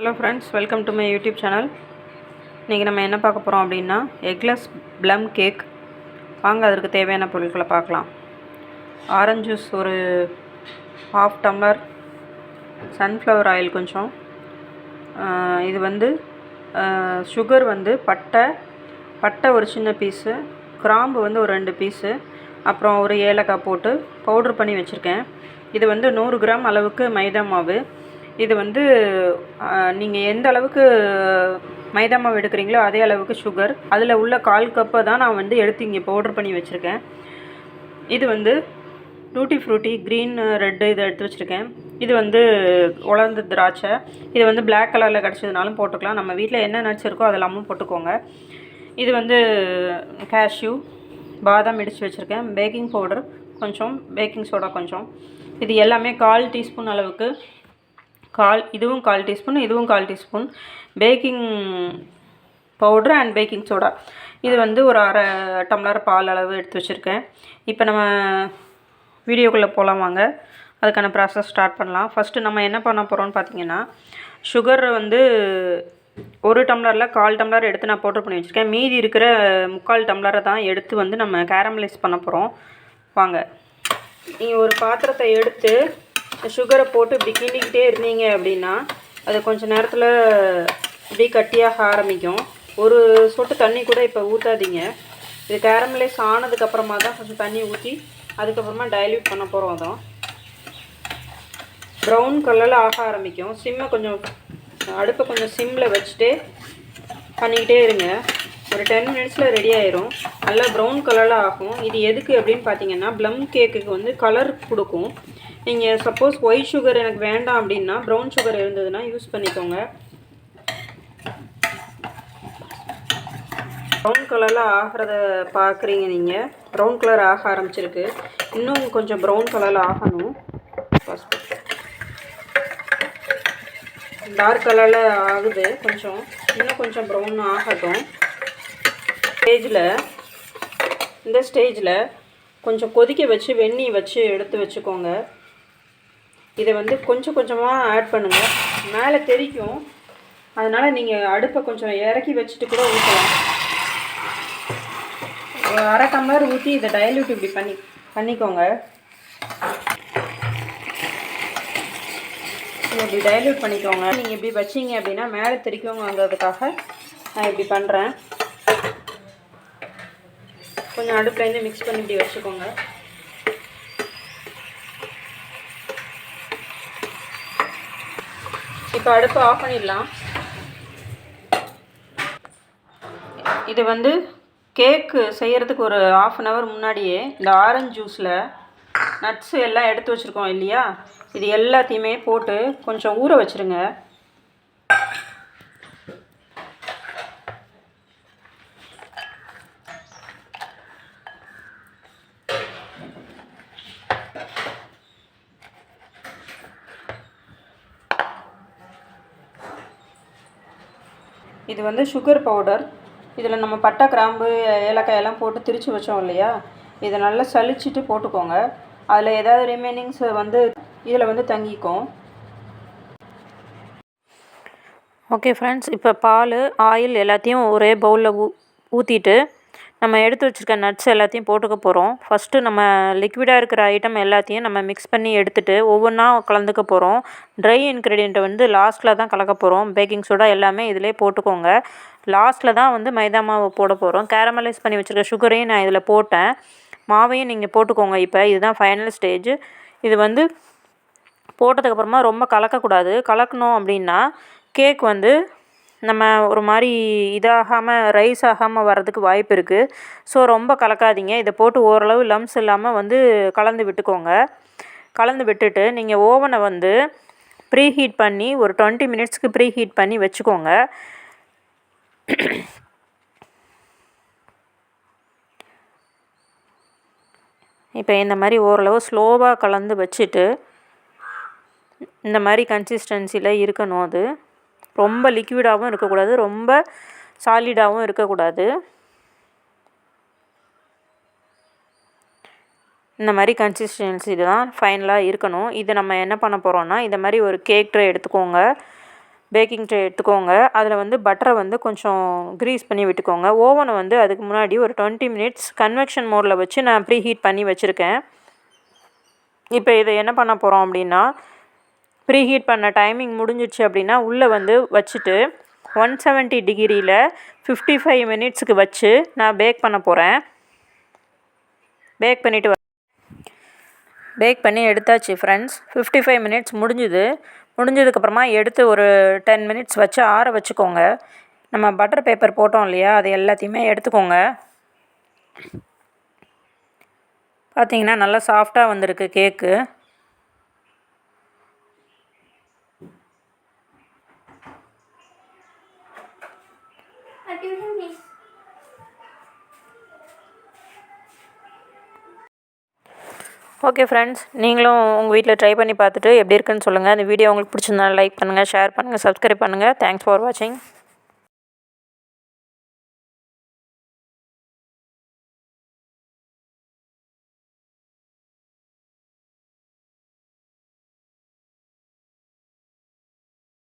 Hello friends welcome to my YouTube channel இன்றைக்கி நம்ம என்ன பார்க்க போகிறோம் அப்படின்னா எக்லெஸ் ப்ளம் கேக் வாங்க அதற்கு தேவையான பொருட்களை பார்க்கலாம். ஆரஞ்சு ஜூஸ் ஒரு ஹாஃப் டம்ளர் சன்ஃப்ளவர் ஆயில் கொஞ்சம். இது வந்து சுகர் வந்து பட்டை பட்டை ஒரு சின்ன பீஸு கிராம்பு வந்து ஒரு ரெண்டு பீஸு அப்புறம் ஒரு ஏலக்காய் போட்டு பவுட்ரு பண்ணி வச்சுருக்கேன். இது வந்து நூறு கிராம் அளவுக்கு மைதா மாவு. இது வந்து நீங்கள் எந்த அளவுக்கு மைதா மாவு எடுக்கிறீங்களோ அதே அளவுக்கு சுகர் அதில் உள்ள கால் கப்பை தான் நான் வந்து எடுத்து இங்கே பவுட்ரு பண்ணி வச்சுருக்கேன். இது வந்து டூட்டி ஃப்ரூட்டி க்ரீன் ரெட்டு இதை எடுத்து வச்சுருக்கேன். இது வந்து உலர்ந்த திராட்சை. இது வந்து பிளாக் கலரில் கிடச்சதுனாலும் போட்டுக்கலாம். நம்ம வீட்டில் என்ன நட்ஸ் இருக்கோ அதெல்லாமும் போட்டுக்கோங்க. இது வந்து கேஷ்யூ பாதாம் இடித்து வச்சுருக்கேன். பேக்கிங் பவுடர் கொஞ்சம் பேக்கிங் சோடா கொஞ்சம். இது எல்லாமே கால் டீஸ்பூன் அளவுக்கு. கால் இதுவும் கால் டீஸ்பூன் இதுவும் கால் teaspoon. Baking powder and baking soda. இது வந்து ஒரு அரை டம்ளர் பால் அளவு எடுத்து வச்சுருக்கேன். இப்போ நம்ம வீடியோக்குள்ளே போகலாம் வாங்க. அதுக்கான ப்ராசஸ் ஸ்டார்ட் பண்ணலாம். ஃபஸ்ட்டு நம்ம என்ன பண்ண போகிறோம்னு பார்த்தீங்கன்னா சுகர் வந்து ஒரு டம்ளரில் கால் டம்ளர் எடுத்து நான் பவுட்ரு பண்ணி வச்சுருக்கேன். மீதி இருக்கிற முக்கால் டம்ளரை தான் எடுத்து வந்து நம்ம கேரமலைஸ் பண்ண போகிறோம் வாங்க. நீங்கள் ஒரு பாத்திரத்தை எடுத்து சுகரை போட்டு இப்படி கிண்டிக்கிட்டே இருந்தீங்க அப்படின்னா அது கொஞ்சம் நேரத்தில் இப்படி கட்டியாக ஆரம்பிக்கும். ஒரு சொட்டு தண்ணி கூட இப்போ ஊற்றாதீங்க இது கேரமலைஸ் ஆனதுக்கப்புறமா தான் கொஞ்சம் தண்ணி ஊற்றி அதுக்கப்புறமா டைல்யூட் பண்ண போகிறோம் அதான் ப்ரௌன் கலரில் ஆக ஆரம்பிக்கும். சிம்மை கொஞ்சம் அடுப்பை கொஞ்சம் சிம்மில் வச்சுட்டு பண்ணிக்கிட்டே இருங்க. ஒரு டென் மினிட்ஸில் ரெடி ஆயிரும். நல்லா ப்ரௌன் கலரில் ஆகும். இது எதுக்கு அப்படின்னு பார்த்தீங்கன்னா ப்ளம் கேக்குக்கு வந்து கலர் கொடுக்கும். நீங்கள் சப்போஸ் ஒயிட் சுகர் எனக்கு வேண்டாம் அப்படின்னா ப்ரௌன் சுகர் இருந்ததுன்னா யூஸ் பண்ணிக்கோங்க. ப்ரௌன் கலரில் ஆகிறத பார்க்குறீங்க நீங்கள் ப்ரௌன் கலர் ஆக ஆரம்பிச்சிருக்கு. இன்னும் கொஞ்சம் ப்ரௌன் கலரில் ஆகணும். டார்க் கலரில் ஆகுது. கொஞ்சம் இன்னும் கொஞ்சம் ப்ரௌன் ஆகட்டும். ஸ்டேஜில் இந்த ஸ்டேஜில் கொஞ்சம் கொதிக்க வச்சு வெந்நீ வச்சு எடுத்து வச்சுக்கோங்க. இதை வந்து கொஞ்சம் கொஞ்சமாக ஆட் பண்ணுங்கள் மேலே தெரிக்கும். அதனால் நீங்கள் அடுப்பை கொஞ்சம் இறக்கி வச்சுட்டு கூட ஊற்றலாம் ஒரு அரை டம்ளர் ஊற்றி இதை டைல்யூட் இப்படி பண்ணி பண்ணிக்கோங்க. இப்படி டைல்யூட் பண்ணிக்கோங்க. நீங்கள் இப்படி வச்சீங்க அப்படின்னா மேலே தெரிக்கோங்கிறதுக்காக நான் இப்படி பண்ணுறேன் கொஞ்சம் அடுப்புலேருந்து மிக்ஸ் பண்ணி இப்படி வச்சுக்கோங்க. இப்போ அடுப்பு ஆஃப் பண்ணிடலாம். இது வந்து கேக்கு செய்கிறதுக்கு ஒரு ஆஃப் அன் ஹவர் முன்னாடியே இந்த ஆரஞ்சு ஜூஸில் நட்ஸு எல்லாம் எடுத்து வச்சுருக்கோம் இல்லையா? இது எல்லாத்தையுமே போட்டு கொஞ்சம் ஊற வச்சுருங்க. இது வந்து சுகர் பவுடர் இதில் நம்ம பட்டை கிராம்பு ஏலக்காய் எல்லாம் போட்டு திரித்து வச்சோம் இல்லையா? இதை நல்லா சலிச்சிட்டு போட்டுக்கோங்க. அதில் ஏதாவது ரிமைனிங்ஸ் வந்து இதில் வந்து தங்கிக்கும். ஓகே ஃப்ரெண்ட்ஸ் இப்போ பால் ஆயில் எல்லாத்தையும் ஒரே பவுலில் ஊ ஊற்றிட்டு நம்ம எடுத்து வச்சுருக்க நட்ஸ் எல்லாத்தையும் போட்டுக்க போகிறோம் ஃபஸ்ட்டு நம்ம லிக்விடாக இருக்கிற ஐட்டம் எல்லாத்தையும் நம்ம மிக்ஸ் பண்ணி எடுத்துகிட்டு ஒவ்வொன்றா கலந்துக்க போகிறோம் ட்ரை இன்க்ரீடியண்ட்டை வந்து லாஸ்ட்டில் தான் கலக்க போகிறோம் பேக்கிங் சோடா எல்லாமே இதிலே போட்டுக்கோங்க. லாஸ்ட்டில் தான் வந்து மைதா மாவு போட போகிறோம் கேரமலைஸ் பண்ணி வச்சுருக்க சுகரையும் நான் இதில் போட்டேன். மாவையும் நீங்கள் போட்டுக்கோங்க இப்போ. இதுதான் ஃபைனல் ஸ்டேஜ் இது வந்து போட்டதுக்கப்புறமா ரொம்ப கலக்கக்கூடாது கலக்கணும் அப்படின்னா கேக் வந்து நம்ம ஒரு மாதிரி இதாகாமல் ரைஸ் ஆகாமல் வர்றதுக்கு வாய்ப்பு இருக்குது ஸோ ரொம்ப கலக்காதீங்க. இதை போட்டு ஓரளவு லம்ஸ் இல்லாமல் வந்து கலந்து விட்டுக்கோங்க. கலந்து விட்டுட்டு நீங்கள் ஓவனை வந்து ப்ரீ ஹீட் பண்ணி ஒரு டுவெண்ட்டி மினிட்ஸ்க்கு ப்ரீ ஹீட் பண்ணி வச்சுக்கோங்க. இப்போ இந்த மாதிரி ஓரளவு ஸ்லோவாக கலந்து வச்சுட்டு இந்த மாதிரி கன்சிஸ்டன்சியில் இருக்கணும் அது. ரொம்ப லிக்விடாகவும் இருக்கக்கூடாது ரொம்ப சாலிடாகவும் இருக்கக்கூடாது. இந்த மாதிரி கன்சிஸ்டன்சி தான் ஃபைனலாக இருக்கணும். இது நம்ம என்ன பண்ண போகிறோம்னா இந்த மாதிரி ஒரு கேக் ட்ரே எடுத்துக்கோங்க பேக்கிங் ட்ரே எடுத்துக்கோங்க. அதில் வந்து பட்டரை வந்து கொஞ்சம் க்ரீஸ் பண்ணி விட்டுக்கோங்க. ஓவனை வந்து அதுக்கு முன்னாடி ஒரு டுவெண்ட்டி மினிட்ஸ் கன்வெக்ஷன் மோடில் வச்சு நான் ப்ரீ ஹீட் பண்ணி வச்சுருக்கேன். இப்போ இதை என்ன பண்ண போகிறோம் அப்படின்னா ப்ரீஹீட் பண்ண டைமிங் முடிஞ்சிடுச்சு அப்படின்னா உள்ளே வந்து வச்சுட்டு ஒன் செவன்ட்டி டிகிரியில் ஃபிஃப்டி ஃபைவ் மினிட்ஸுக்கு வச்சு நான் பேக் பண்ண போகிறேன். பேக் பண்ணிவிட்டு பேக் பண்ணி எடுத்தாச்சு ஃப்ரெண்ட்ஸ். ஃபிஃப்டி ஃபைவ் மினிட்ஸ் முடிஞ்சுது. முடிஞ்சதுக்கப்புறமா எடுத்து ஒரு டென் மினிட்ஸ் வச்சு ஆற வச்சுக்கோங்க. நம்ம பட்டர் பேப்பர் போட்டோம் இல்லையா? அது எல்லாத்தையுமே எடுத்துக்கோங்க. பார்த்தீங்கன்னா நல்லா சாஃப்டாக வந்திருக்கு கேக்கு. ஓகே ஃப்ரெண்ட்ஸ் நீங்களும் உங்கள் வீட்டில் ட்ரை பண்ணி பார்த்துட்டு எப்படி இருக்குன்னு சொல்லுங்கள் இந்த வீடியோ உங்களுக்கு பிடிச்சிருந்தா லைக் பண்ணுங்கள் ஷேர் பண்ணுங்கள் சப்ஸ்கிரைப் பண்ணுங்கள் தேங்க்ஸ் ஃபார் வாட்சிங்